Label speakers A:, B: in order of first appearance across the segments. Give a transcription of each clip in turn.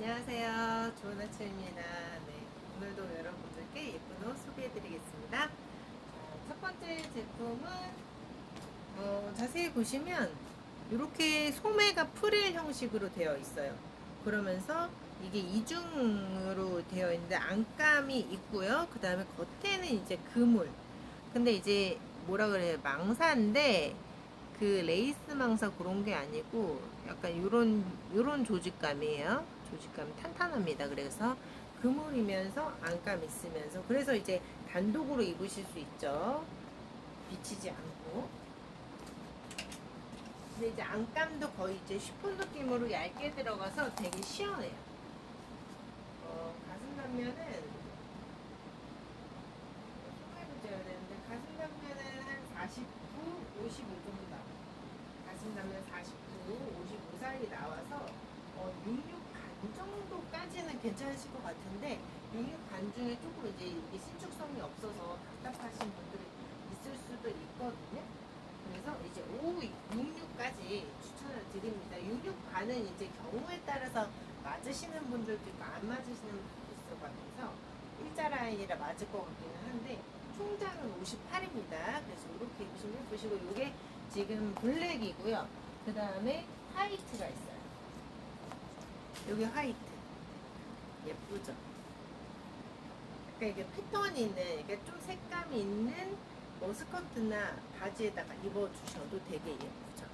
A: 안녕하세요. 좋은 아침입니다. 네, 오늘도 여러분들께 예쁜 옷 소개해드리겠습니다. 자, 첫 번째 제품은 어, 자세히 보시면 이렇게 소매가 프릴 형식으로 되어 있어요. 그러면서 이게 이중으로 되어 있는데 안감이 있고요. 그 다음에 겉에는 이제 그물. 근데 이제 뭐라 그래요? 망사인데 그 레이스 망사 그런 게 아니고 약간 요런 요런 조직감이에요. 조직감이 탄탄합니다. 그래서 그물이면서 안감 있으면서 그래서 이제 단독으로 입으실 수 있죠. 비치지 않고. 근데 이제 안감도 거의 이제 쉬폰 느낌으로 얇게 들어가서 되게 시원해요. 어, 가슴 단면은 소매로 재야 되는데 가슴 단면은 한 49, 55 정도 나와요. 가슴 단면 49, 55 사이 나와서 어, 66간 괜찮으실 것 같은데 66간 중에 조금 이제 신축성이 없어서 답답하신 분들이 있을 수도 있거든요. 그래서 이제 5, 66까지 추천을 드립니다. 66간은 이제 경우에 따라서 맞으시는 분들도 있고 안 맞으시는 분들도 있을 것 같아서 일자 라인이라 맞을 것 같기는 한데 총장은 58입니다. 그래서 이렇게 입으시면 예쁘시고 이게 지금 블랙이고요. 그 다음에 화이트가 있어요. 여기 화이트 예쁘죠? 그러니까 이게 패턴이 있는 이게 좀 색감이 있는 뭐 스커트나 바지에다가 입어주셔도 되게 예쁘죠.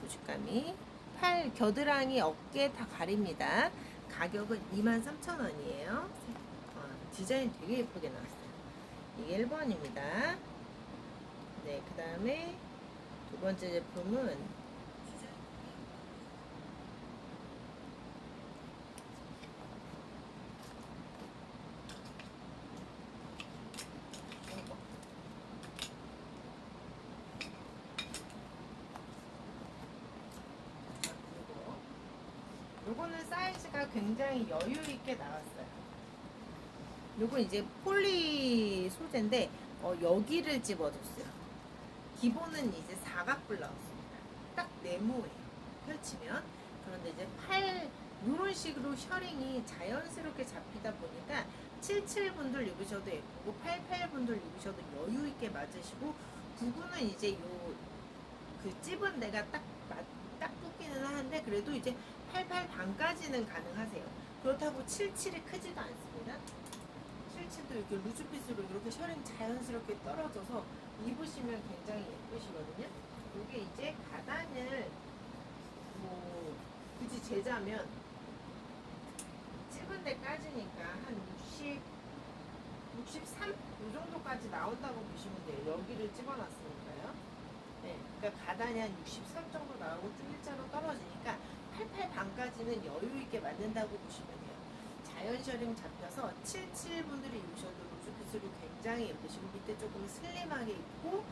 A: 조직감이 팔 겨드랑이 어깨 다 가립니다. 가격은 23,000원이에요. 어, 디자인 되게 예쁘게 나왔어요. 이게 1번입니다. 네, 그 다음에 두 번째 제품은 이거. 요거. 사이즈가 굉장히 여유 있게 나왔어요. 요건 이제 폴리 소재인데 어, 여기를 집어줬어요. 기본은 이제 사각 블라우스입니다. 딱 네모예요. 펼치면 그런데 이제 팔 이런 식으로 셔링이 자연스럽게 잡히다 보니까 77분들 입으셔도 예쁘고 88분들 입으셔도 여유 있게 맞으시고 99는 이제 요 그 찝은 데가 딱, 맞, 딱 붙기는 하는데 그래도 이제 88 반까지는 가능하세요. 그렇다고 77이 크지도 않습니다. 77도 이렇게 루즈핏으로 이렇게 셔링 자연스럽게 떨어져서 입으시면 굉장히 예쁘시거든요. 이게 이제 가단을 뭐 굳이 재자면 찝은 데까지니까 한 60, 63? 이 정도까지 나온다고 보시면 돼요. 여기를 집어놨으니까요. 네, 그러니까 가단이 한 63 정도 나오고 좀 일자로 떨어지니까 88 반까지는 여유 있게 맞는다고 보시면 돼요. 자연 셔링 잡혀서 77분들이 입으셔도 루즈핏으로 굉장히 예쁘시고 밑에 조금 슬림하게 입고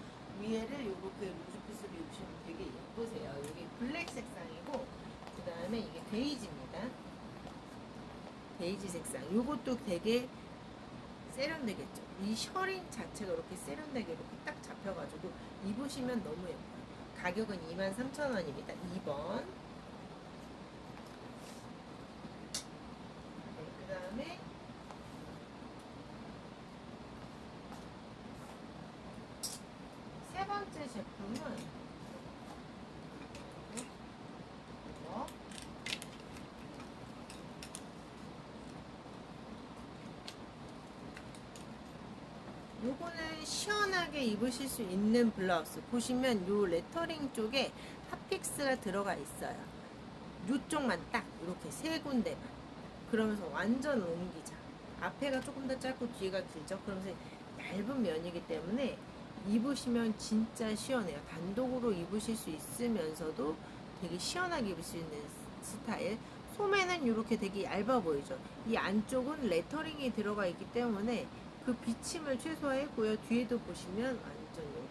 A: 위에를 이렇게 루즈핏으로 입으시면 되게 예쁘세요. 이게 블랙 색상이고 그 다음에 이게 베이지입니다. 베이지 색상. 이것도 되게 세련되겠죠. 이 셔링 자체가 이렇게 세련되게 이렇게 딱 잡혀가지고 입으시면 너무 예뻐요. 가격은 23,000원입니다. 2번. 네, 그 다음에 세 번째 제품은 이거. 요거는 시원하게 입으실 수 있는 블라우스. 보시면 요 레터링 쪽에 핫픽스가 들어가 있어요. 요쪽만 딱 이렇게 세 군데만. 그러면서 완전 옮기자. 앞에가 조금 더 짧고 뒤가 길죠? 그러면서 얇은 면이기 때문에 입으시면 진짜 시원해요. 단독으로 입으실 수 있으면서도 되게 시원하게 입을 수 있는 스타일. 소매는 이렇게 되게 얇아 보이죠? 이 안쪽은 레터링이 들어가 있기 때문에 그 비침을 최소화했고요. 뒤에도 보시면 완전 이렇게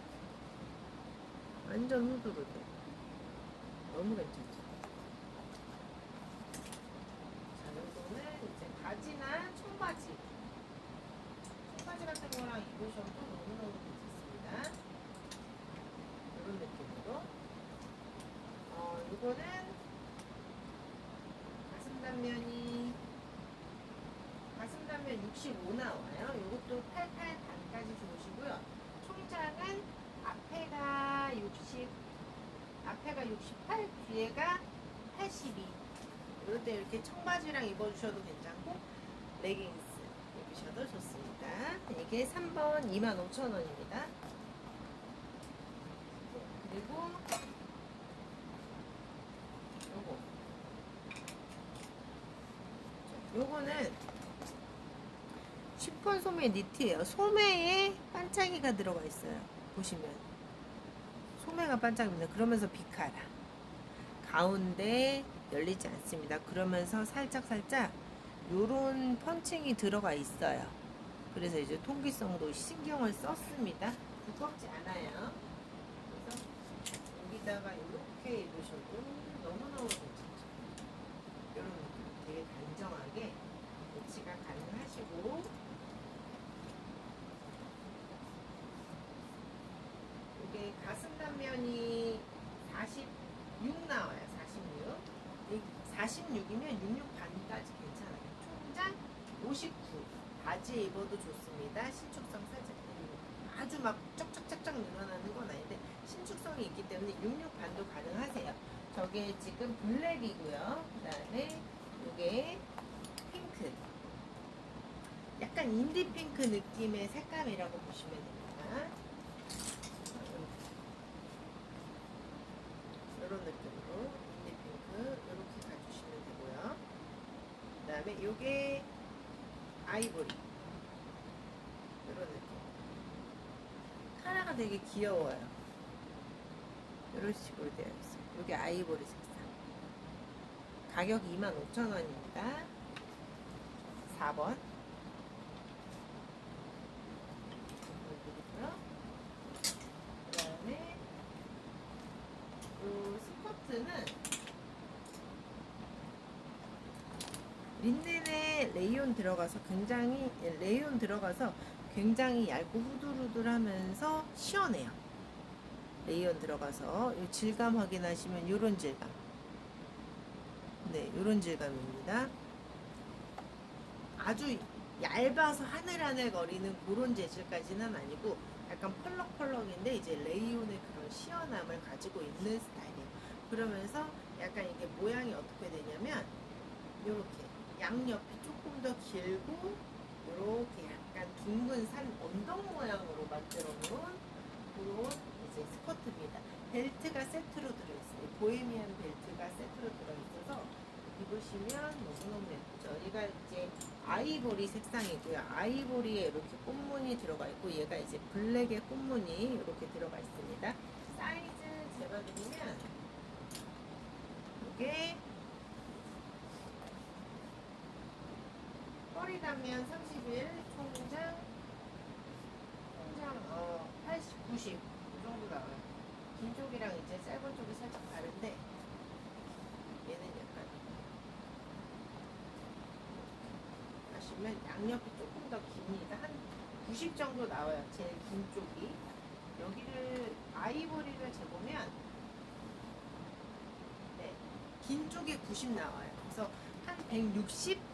A: 완전 후드로 돼. 너무 괜찮죠? 자, 요거는 이제 바지나 청바지. 청바지 같은 거랑 입으셔도 너무너무 괜찮습니다. 이런 느낌으로. 어, 요거는 가슴 단면이 가슴 단면 65 나와요. 이것도 88 반까지 주무시고요. 총장은 앞에가 60, 앞에가 68, 뒤에가 82. 이럴 때 이렇게 청바지랑 입어주셔도 괜찮고 레깅스 입으셔도 좋습니다. 이게 3번 25,000원입니다. 그리고 요거 요거는 쉬폰 소매 니트예요. 소매에 반짝이가 들어가 있어요. 보시면 소매가 반짝입니다. 그러면서 비카라 가운데 열리지 않습니다. 그러면서 살짝 살짝 요런 펀칭이 들어가 있어요. 그래서 이제 통기성도 신경을 썼습니다. 두껍지 않아요. 그래서 여기다가 이렇게 입으셔도 너무너무 괜찮죠. 이런 느낌 되게 단정하게 매치가 가능하시고 이게 가슴 단면이 46 나와요. 46. 46이면 66 반까지 괜찮아요. 총장 59. 바지 입어도 좋습니다. 신축성 그리고 아주 막 쩍쩍쩍쩍 늘어나는 건 아닌데 신축성이 있기 때문에 66 반도 가능하세요. 저게 지금 블랙이고요. 그 다음에 이게 핑크. 약간 인디 핑크 느낌의 색감이라고 보시면 됩니다. 이런 느낌으로 인디 핑크 이렇게 가주시면 되고요. 이게 아이보리 이런 느낌. 카라가 되게 귀여워요. 이런 식으로 되어 있어요. 이게 아이보리 색상. 가격 25,000원입니다. 4번. 그 다음에 이 스커트는 린넨에 레이온 들어가서 굉장히 예, 레이온 들어가서 굉장히 얇고 후들후들하면서 시원해요. 레이온 들어가서 이 질감 확인하시면 이런 질감. 네, 이런 질감입니다. 아주 얇아서 하늘하늘 거리는 그런 재질까지는 아니고 약간 펄럭펄럭인데 이제 레이온의 그런 시원함을 가지고 있는 스타일이에요. 그러면서 약간 이게 모양이 어떻게 되냐면 이렇게 양옆이 조금 더 길고 이렇게 약간 둥근 산 언덕 모양으로 만들어 놓은 그런 이제 스커트입니다. 벨트가 세트로 들어있어요. 보헤미안 벨트가 세트로 들어있어서 입으시면 너무너무 예쁘죠. 얘가 이제 아이보리 색상이고요. 아이보리에 이렇게 꽃무늬 들어가 있고 얘가 이제 블랙의 꽃무늬 이렇게 들어가 있습니다. 사이즈 재봐드리면 이게 단면 31, 총장 총장 어 80, 90 이 정도 나와요. 긴 쪽이랑 이제 짧은 쪽이 살짝 다른데 얘는 약간 하시면 양옆이 조금 더 깁니다. 한 90 정도 나와요. 제일 긴 쪽이. 여기를 아이보리를 재보면 네, 긴 쪽이 90 나와요. 그래서 한 160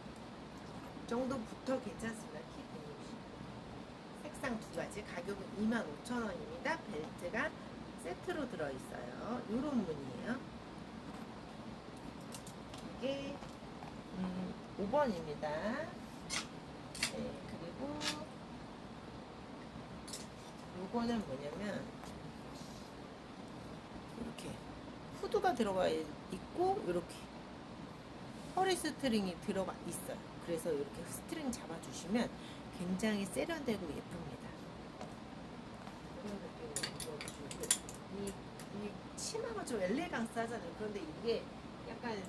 A: 정도부터 괜찮습니다. 키 160. 색상 두 가지. 가격은 25,000원입니다. 벨트가 세트로 들어있어요. 요런 무늬예요. 이게 음, 5번입니다. 네, 그리고 요거는 뭐냐면 이렇게 후드가 들어가 있고 이렇게 허리 스트링이 들어가 있어요. 그래서 이렇게 스트링 잡아주시면 굉장히 세련되고 예쁩니다. 이, 이 치마가 좀 엘레강스하잖아요. 그런데 이게 약간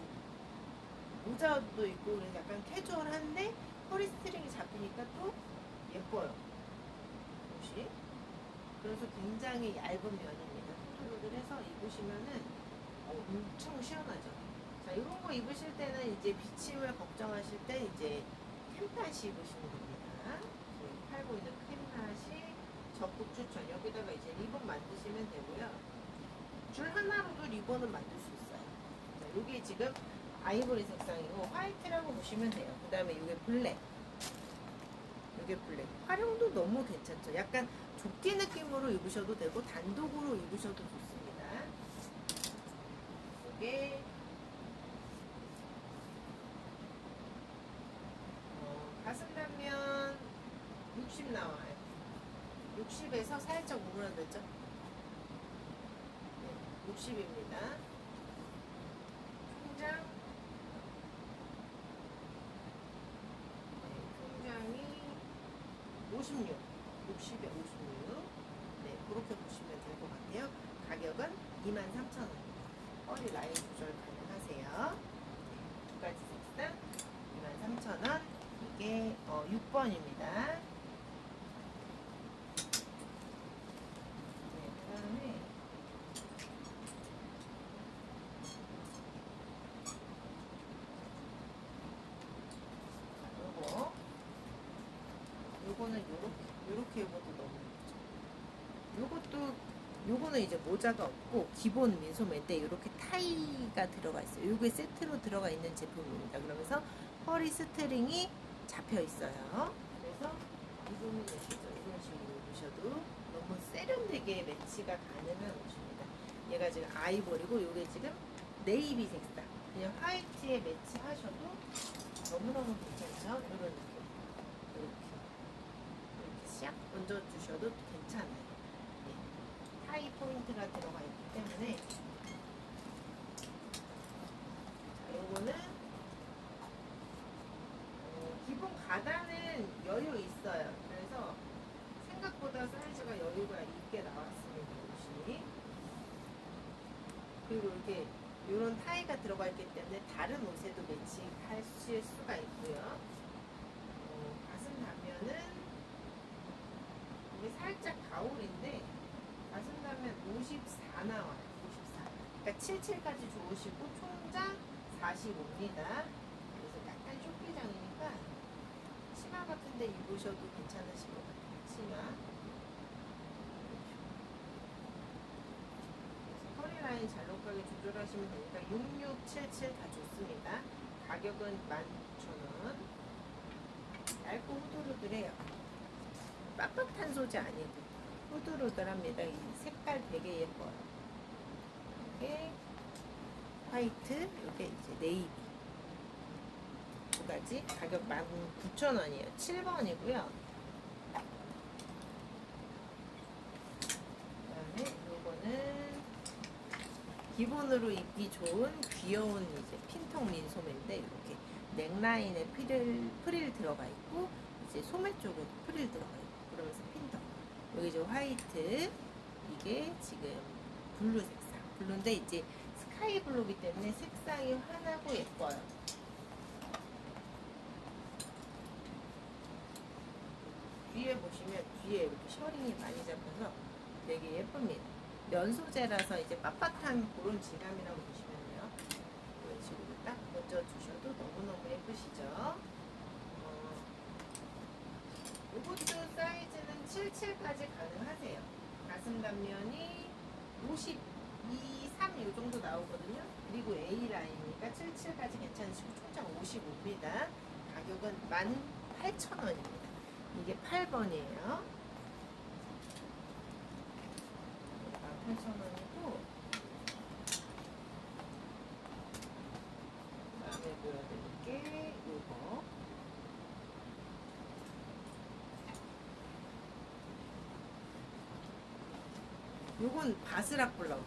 A: 모자도 있고 약간 캐주얼한데 허리 스트링이 잡히니까 또 예뻐요. 옷이. 그래서 굉장히 얇은 면입니다. 후들후들해서 입으시면은 어, 엄청 시원하죠. 자, 이런 거 입으실 때는 이제 비침을 걱정하실 때 이제 캠탓이 입으시면 됩니다. 팔고 있는 캠탓이 적극 추천. 여기다가 이제 리본 만드시면 되고요. 줄 하나로도 리본은 만들 수 있어요. 자, 이게 지금 아이보리 색상이고 화이트라고 보시면 돼요. 그 다음에 이게 블랙. 이게 블랙. 활용도 너무 괜찮죠. 약간 조끼 느낌으로 입으셔도 되고 단독으로 입으셔도 좋습니다. 이게 어, 가슴 단면 60 나와요. 60에서 네, 60입니다. 총장 네, 총장이 56, 60에 56. 네, 그렇게 보시면 될 것 같아요. 가격은 23,000원. 허리 라인 조절 가능하세요. 네, 두 가지 색상 23,000원. 이게 어, 6번입니다. 네, 그다음에 요거 요거는 요렇게 입어도 너무 예쁘죠. 요것도 요거는 이제 모자가 없고 기본 민소매인데 이렇게 타이가 들어가 있어요. 요게 세트로 들어가 있는 제품입니다. 그러면서 허리 스트링이 잡혀 있어요. 그래서 이거는 이런 식으로 입으셔도 너무 세련되게 매치가 가능한 옷입니다. 얘가 지금 아이보리고 요게 지금 네이비 색상. 그냥 화이트에 매치하셔도 너무너무 괜찮죠? 이런 느낌. 이렇게. 이렇게 싹 얹어주셔도 괜찮아요. 네. 하이 포인트가 들어가 있기 때문에. 자, 요거는, 어, 기본 가단은 여유 있어요. 그래서 생각보다 사이즈가 여유가 있게 나왔습니다. 옷이. 그리고 이렇게 이런 타이가 들어가 있기 때문에 다른 옷에도 매치하실 수가 있고요. 어, 가슴 단면은 이게 살짝 가슴 단면 54 나와요. 54. 그러니까 77까지 좋으시고 총장 45입니다. 그래서 약간 쇼피장이니까 치마 같은데 입으셔도 괜찮으실 것 같아요. 치마. 허리라인 잘록하게 조절하시면 되니까 6677 다 좋습니다. 가격은 11,000원. 얇고 후드루드해요. 빳빳한 소재 아니고. 이 색깔 되게 예뻐요. 이게 화이트, 이게 이제 네이비. 두 가지 가격 19,000원이에요. 7번이고요. 그다음에 요거는 기본으로 입기 좋은 귀여운 이제 핀통 민소매인데 이렇게 넥라인에 프릴, 프릴 들어가 있고 이제 소매 쪽에도 프릴 들어가 핀통 이제 화이트 이게 지금 블루 색상 블루인데 이제 스카이 블루기 때문에 색상이 환하고 예뻐요 뒤에 보시면 뒤에 이렇게 셔링이 많이 잡혀서 되게 예쁩니다 면 소재라서 이제 빳빳한 그런 질감이라고 보시면 돼요. 이런 식으로 딱 얹어 주셔도 너무너무 예쁘시죠? 어, 이것도 사이즈는 77까지 가능하세요. 가슴 단면이 52, 3이 정도 나오거든요. 그리고 A 라인이니까 77까지 괜찮으시고 총장 55입니다. 가격은 18,000원입니다. 이게 8번이에요. 8,000원이고 그다음에 보여드릴게 요거 요건 바스락 블라우스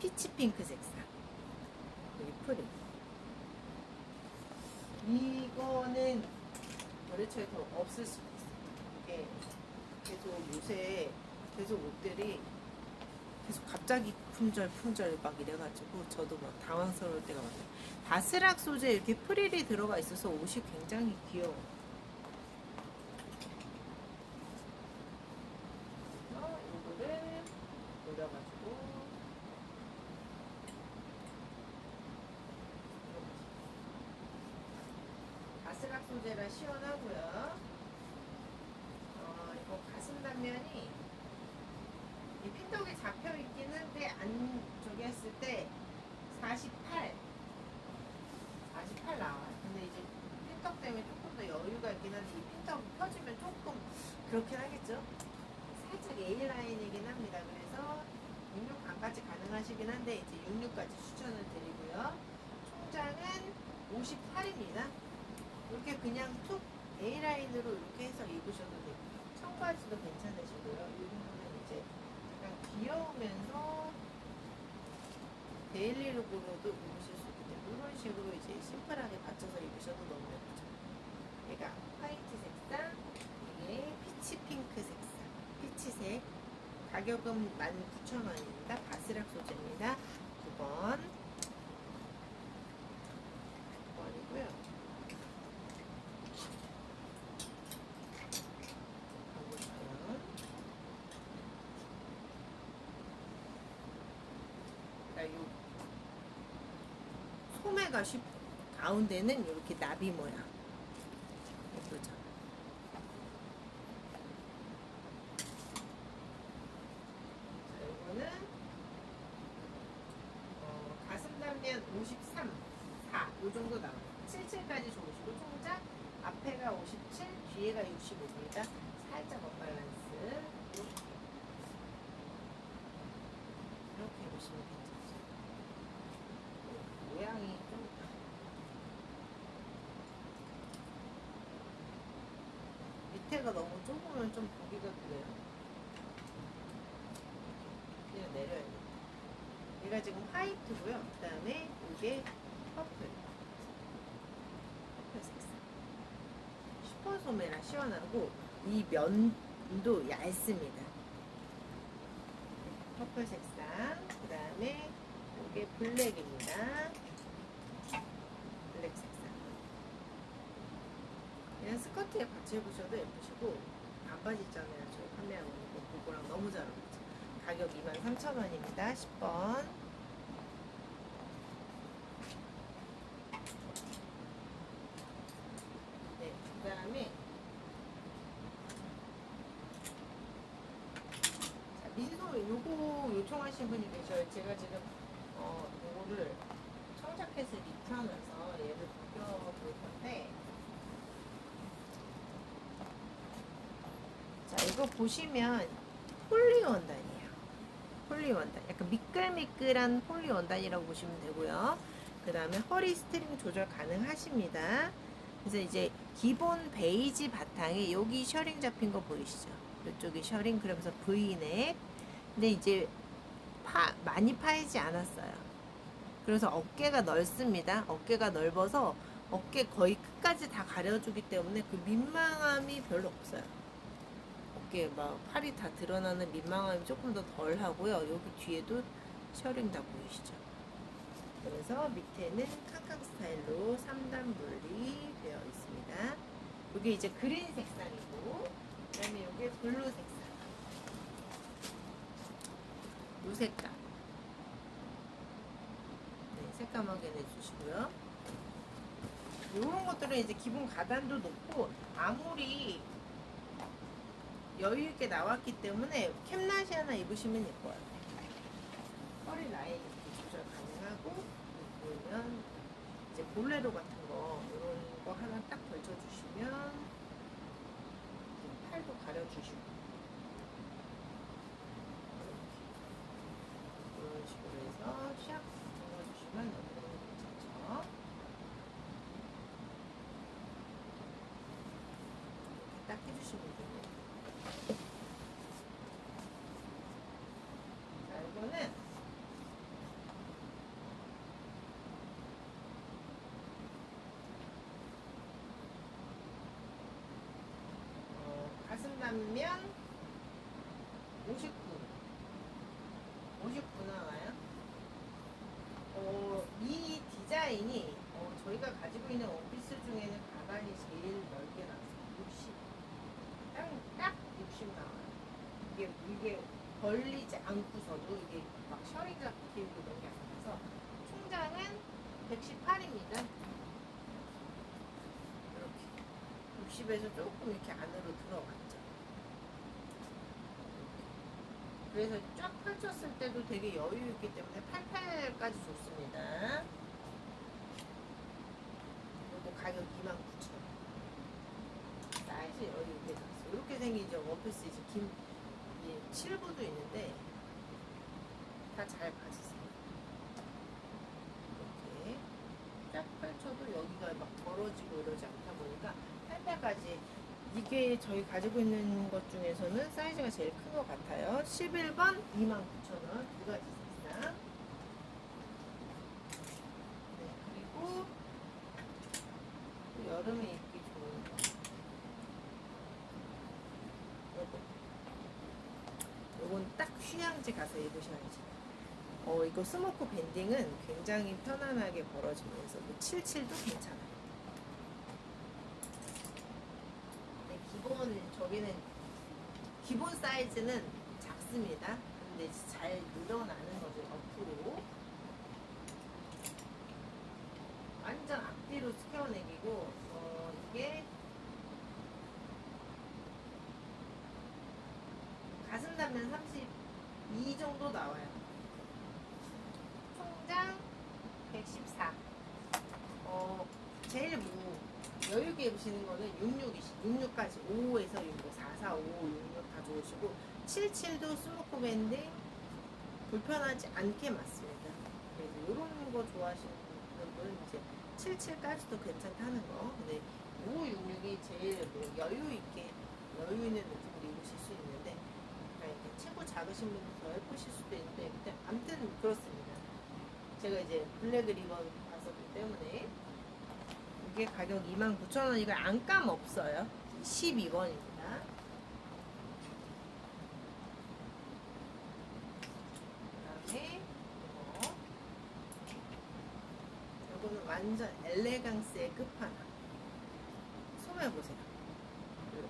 A: 피치 핑크 색상 여기 프릴 이거는 거래처에 더 없을 수도 있어요 이게 계속 요새 계속 옷들이 계속 갑자기 품절 품절 막 이래가지고 저도 막 당황스러울 때가 많아요. 바스락 소재 이렇게 프릴이 들어가 있어서 옷이 굉장히 귀여워. 어, 이거를 올려가지고 바스락 소재라 시원하고요. 어, 이거 가슴 단면이 이 핀턱이 잡혀 있긴 한데 안 저기 했을 때 48, 48 나와요. 근데 이제 핀턱 때문에 조금 더 여유가 있긴 한데 이 핀타고 펴지면 조금 그렇긴 하겠죠. 살짝 A라인이긴 합니다. 그래서 66 반까지 가능하시긴 한데 이제 66까지 추천을 드리고요. 총장은 58입니다. 이렇게 그냥 툭 A라인으로 이렇게 해서 입으셔도 되고 청바지도 괜찮으시고요. 이 정도는 이제 귀여우면서 데일리룩으로도 입으실 수 있기 때문에 이런 식으로 이제 심플하게 받쳐서 입으셔도 너무 예쁘죠. 얘가 화이트 색상, 이게 피치 핑크 색상, 피치색. 가격은 19,000원입니다. 바스락 소재입니다. 9번. 9번이고요. 가보시면 그러니까 요 소매가 쉽 가운데는 이렇게 나비 모양 예쁘죠? 자, 이거는 어, 가슴 단면 53, 4, 요 정도 나와요. 77까지 좋으시고 총장 앞에가 57, 뒤에가 65입니다. 살짝 언밸런스. 이렇게 보시면 괜찮죠. 모양이 좀 밑에가 너무 좁으면 좀 보기가 그래요. 그냥 내려야 돼. 얘가 지금 화이트고요. 그 다음에 이게 퍼플. 퍼플 색상. 슈퍼 소매라 시원하고 이 면도 얇습니다. 퍼플 색상. 그 다음에 이게 블랙입니다. 블랙 색상. 그냥 스커트에 같이 해보셔도 예쁘시고 반바지 있잖아요. 저희 판매하고 있는 거 그거랑 너무 잘 어울리죠. 가격 23,000원입니다. 10번. 네, 그 다음에 자, 민소 요거 요청하신 분이 계셔요. 제가 지금 어 요거를 청자켓을 입혀면서 얘를 벗겨볼 건데 자 이거 보시면 폴리 원단이에요. 폴리 원단. 약간 미끌미끌한 폴리 원단이라고 보시면 되고요. 그 다음에 허리 스트링 조절 가능하십니다. 그래서 이제 기본 베이지 바탕에 여기 셔링 잡힌 거 보이시죠? 이쪽이 셔링 그러면서 V넥. 근데 이제 파, 많이 파이지 않았어요. 그래서 어깨가 넓습니다. 어깨가 넓어서 어깨 거의 끝까지 다 가려주기 때문에 그 민망함이 별로 없어요. 어깨 막 팔이 다 드러나는 민망함이 조금 더 덜 하고요. 여기 뒤에도 셔링 다 보이시죠? 그래서 밑에는 캉캉 스타일로 3단 분리 되어 있습니다. 이게 이제 그린 색상이고, 그 다음에 이게 블루 색상. 요 색감. 네, 색감 확인해 주시고요. 이런 것들은 이제 기본 가단도 높고, 아무리 여유 있게 나왔기 때문에 캡나시 하나 입으시면 예뻐요. 허리 라인 이렇게 조절 가능하고 보면 이제 볼레로 같은 거 이런 거 하나 딱 걸쳐주시면 팔도 가려주시고 이런 식으로 해서 샥 접어주시면 너무 괜찮죠. 딱 해주시면 돼요. 자, 이거는 어, 가슴 단면 걸리지 않고서도 이게 막 셔링 잡고 기울고 이런 게 아니라서 총장은 118입니다. 이렇게 60에서 조금 이렇게 안으로 들어갔죠. 그래서 쫙 펼쳤을 때도 되게 여유 있기 때문에 88까지 좋습니다. 그리고 가격 29,000원. 사이즈 여유 있게 됐어요. 이렇게 생긴 저 원피스 이제 긴 이, 7부도 있는데 다 잘 봐주세요. 이렇게 쫙 펼쳐도 여기가 막 벌어지고 이러지 않다 보니까 팔팔까지 이게 저희 가지고 있는 것 중에서는 사이즈가 제일 큰 것 같아요. 11번 29,000원 두 가지 색상. 네, 그리고 또 여름에 입기 좋은 거. 요거. 요건 딱 휴양지 가서 입으셔야지. 어, 이거 스모크 밴딩은 굉장히 편안하게 벌어지면서 뭐 77도 괜찮아요. 네, 기본 저기는 기본 사이즈는 작습니다. 근데 잘 늘어나는 거죠 옆으로. 완전 앞뒤로 스퀘어넥이고 어, 이게 가슴 단면 32 정도 나와요. 총장 114. 어, 제일 뭐 여유있게 입으시는 거는 66이시, 66까지 5에서 65, 44, 5, 66 가져오시고 77도 스모크 밴딩 불편하지 않게 맞습니다. 그래서 이런 거 좋아하시는 분은 이제 77까지도 괜찮다는 거. 근데 5, 66이 제일 뭐 여유 있게 여유 있는 느낌으로 입으실 수 있는데 그러니까 체구 작으신 분은 더 예쁘실 수도 있는데 아무튼 그렇습니다. 제가 이제 블랙 리본 봤었기 때문에 이게 가격 29,000원 이거 안감 없어요. 12번입니다. 그다음에 이거 이거는 완전 엘레강스의 끝판왕. 소매 보세요. 이렇게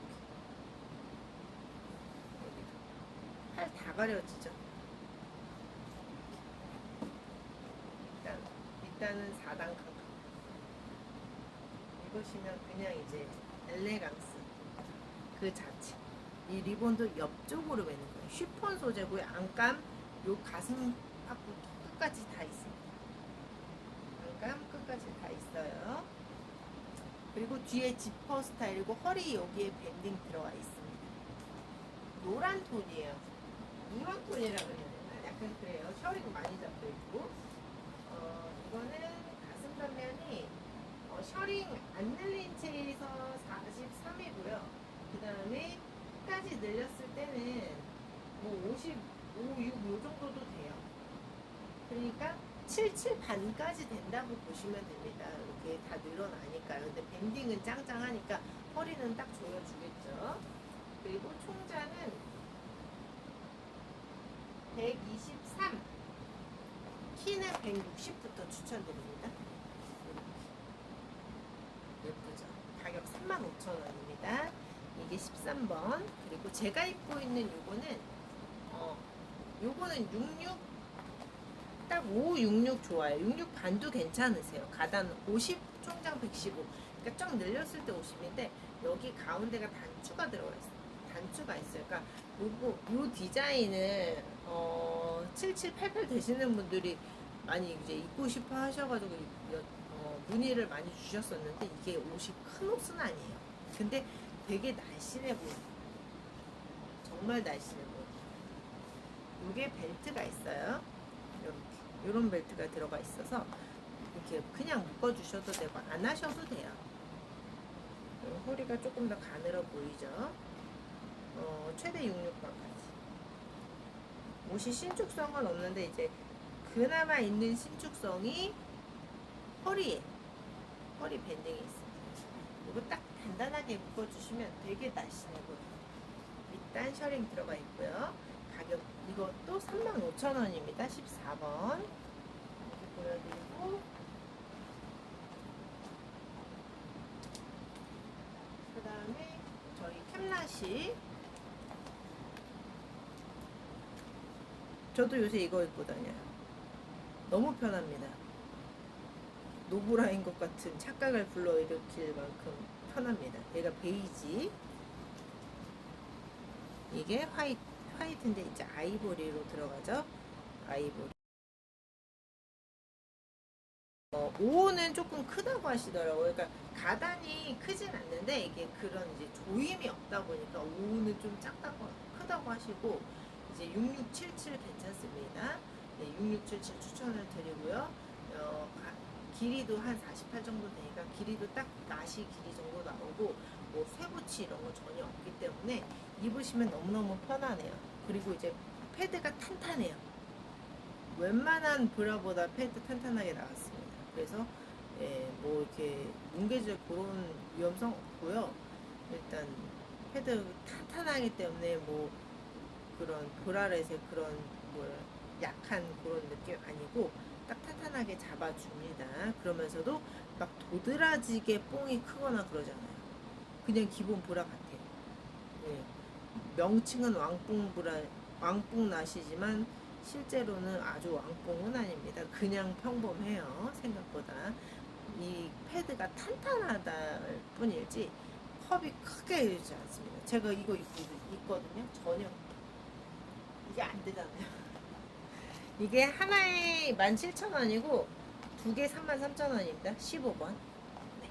A: 여기도 팔다 가려지죠. 일단 일단은 4단 칸 칸. 입으시면 그냥 이제 엘레강스 그 자체. 이 리본도 옆쪽으로 매는 거예요. 쉬폰 소재고요. 안감 요 가슴 앞부터 끝까지 다 있습니다. 안감 끝까지 다 있어요. 그리고 뒤에 지퍼 스타일이고 허리 여기에 밴딩 들어가 있습니다. 노란 톤이에요. 누런 톤이라고 해야 되나? 약간 그래요. 셔링 많이 잡혀 있고. 어, 이거는 가슴 단면이 어, 셔링 안 늘린 채에서 43이고요. 그 다음에 끝까지 늘렸을 때는 뭐 55, 6, 요 정도도 돼요. 그러니까 77 반까지 된다고 보시면 됩니다. 이렇게 다 늘어나니까요. 근데 밴딩은 짱짱하니까 허리는 딱 조여주겠죠. 그리고 총자는 123, 키는 160부터 추천드립니다. 이렇게. 예쁘죠? 가격 35,000원입니다. 이게 13번. 그리고 제가 입고 있는 요거는 어, 요거는 66, 딱 5, 66 좋아요. 66 반도 괜찮으세요. 가단 50, 총장 115. 그러니까 쫙 늘렸을 때 50인데 여기 가운데가 단추가 들어가 있어요. 단추가 있어요. 그러니까 요거 요 디자인을 어, 7788 되시는 분들이 많이 이제 입고 싶어 하셔가지고 문의를 많이 주셨었는데 이게 옷이 큰 옷은 아니에요. 근데 되게 날씬해 보여요. 정말 날씬해 보여요. 이게 벨트가 있어요. 이렇게 이런 벨트가 들어가 있어서 이렇게 그냥 묶어 주셔도 되고 안 하셔도 돼요. 어, 허리가 조금 더 가늘어 보이죠. 어, 최대 66번까지. 옷이 신축성은 없는데 이제 그나마 있는 신축성이 허리에 허리 밴딩이 있습니다. 이거 딱 단단하게 묶어주시면 되게 날씬해 보여요. 일단 셔링 들어가 있고요. 가격 이것도 35,000원입니다. 14번 이렇게 보여드리고 그 다음에 저희 캠라시 저도 요새 이거 입고 다녀요. 너무 편합니다. 노브라인 것 같은 착각을 불러일으킬 만큼 편합니다. 얘가 베이지. 이게 화이트, 화이트인데 이제 아이보리로 들어가죠. 아이보리. 어, 어, 5호는 조금 크다고 하시더라고요. 그러니까 가단이 크진 않는데 이게 그런 이제 조임이 없다 보니까 5호는 좀 작다고 크다고 하시고 이제 6677 괜찮습니다. 네, 6677 추천을 드리고요. 어, 가- 길이도 한 48 정도 되니까 길이도 딱 나시 길이 정도 나오고 뭐 쇠붙이 이런 거 전혀 없기 때문에 입으시면 너무너무 편하네요. 그리고 이제 패드가 탄탄해요. 웬만한 브라보다 패드 탄탄하게 나왔습니다. 그래서 예, 뭐 이렇게 뭉개질 그런 위험성 없고요. 일단 패드 탄탄하기 때문에 뭐 그런 브라렛의 그런 뭐 약한 그런 느낌 아니고 딱 탄탄하게 잡아줍니다. 그러면서도 막 도드라지게 뽕이 크거나 그러잖아요. 그냥 기본 브라 같아요. 예. 명칭은 왕뽕 브라, 왕뽕 낫이지만 실제로는 아주 왕뽕은 아닙니다. 그냥 평범해요. 생각보다. 이 패드가 탄탄하다일 뿐이지 컵이 크게 되지 않습니다. 제가 이거 입고 있거든요. 전혀 이게 안 되잖아요. 이게 하나에 17,000원이고 두 개 33,000원입니다. 15번. 네.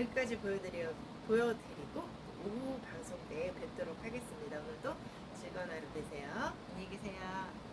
A: 여기까지 보여드려, 보여드리고 오후 방송 때 뵙도록 하겠습니다. 오늘도 즐거운 하루 되세요. 안녕히 계세요.